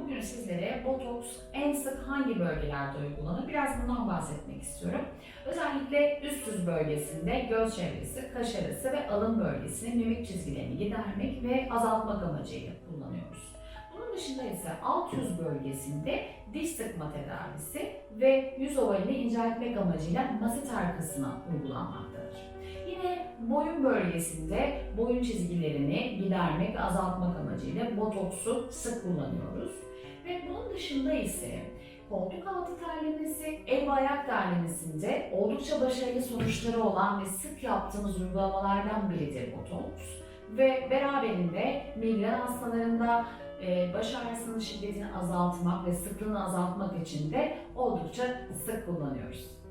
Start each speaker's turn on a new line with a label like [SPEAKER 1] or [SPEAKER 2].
[SPEAKER 1] bugün sizlere botoks en sık hangi bölgelerde uygulanır? Biraz bundan bahsetmek istiyorum. Özellikle üst yüz bölgesinde göz çevresi, kaş arası ve alın bölgesini mimik çizgilerini gidermek ve azaltmak amacıyla kullanıyoruz. Bunun dışında ise alt yüz bölgesinde diş sıkma tedavisi ve yüz ovalini inceltmek amacıyla masit arkasına uygulanmaktadır. Boyun bölgesinde boyun çizgilerini gidermek ve azaltmak amacıyla botoksu sık kullanıyoruz. Ve bunun dışında ise koltuk altı terlemesi, el ve ayak terlemesinde oldukça başarılı sonuçları olan ve sık yaptığımız uygulamalardan biridir botoks. Ve beraberinde migren hastalarında e, baş ağrısının şiddetini azaltmak ve sıklığını azaltmak için de oldukça sık kullanıyoruz.